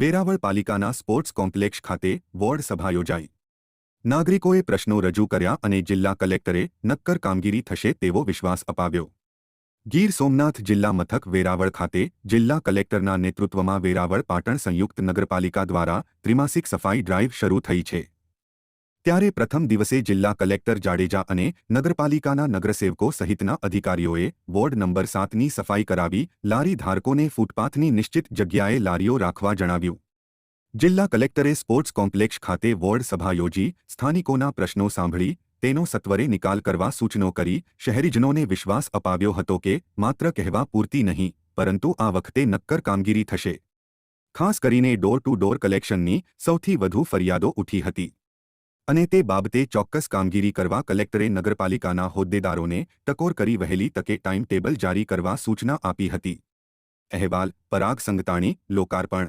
વેરાવળ પાલિકાના sports complex ખાતે ward સભા યોજાઈ. નાગરિકોએ પ્રશ્નો રજૂ કર્યા અને જિલ્લા કલેક્ટરે નક્કર કામગીરી થશે તેવો વિશ્વાસ અપાવ્યો. ગીર સોમનાથ જિલ્લા મથક વેરાવળ ખાતે જિલ્લા કલેક્ટરના નેતૃત્વમાં વેરાવળ પાટણ સંયુક્ત નગરપાલિકા દ્વારા ત્રિમાસિક સફાઈ ડ્રાઈવ શરૂ થઈ છે. ત્યારે પ્રથમ દિવસે જિલ્લા કલેક્ટર જાડેજા અને નગરપાલિકાના નગરસેવકો સહિતના અધિકારીઓએ વોર્ડ નંબર સાતની સફાઈ કરાવી લારી ધારકોને ફૂટપાથની નિશ્ચિત જગ્યાએ લારીઓ રાખવા જણાવ્યું. જિલ્લા કલેક્ટરે સ્પોર્ટ્સ કોમ્પ્લેક્ષ ખાતે વોર્ડ સભા યોજી, સ્થાનિકોના પ્રશ્નો સાંભળી, તેનો સત્વરે નિકાલ કરવા સૂચનો કરી, શહેરીજનોને વિશ્વાસ અપાવ્યો હતો કે માત્ર કહેવા પૂરતી નહીં, પરંતુ આ વખતે નક્કર કામગીરી થશે. ખાસ કરીને ડોર ટુ ડોર કલેક્શનની સૌથી વધુ ફરિયાદો ઉઠી હતી. અને તે બાબતે ચોક્કસ કામગીરી કરવા કલેક્ટરે નગરપાલિકાના હોદ્દેદારોને ટકોર કરી વહેલી તકે ટાઈમ ટેબલ જારી કરવા સૂચના આપી હતી. અહેવાલ, પરાગ સંગતાણી, લોકાર્પણ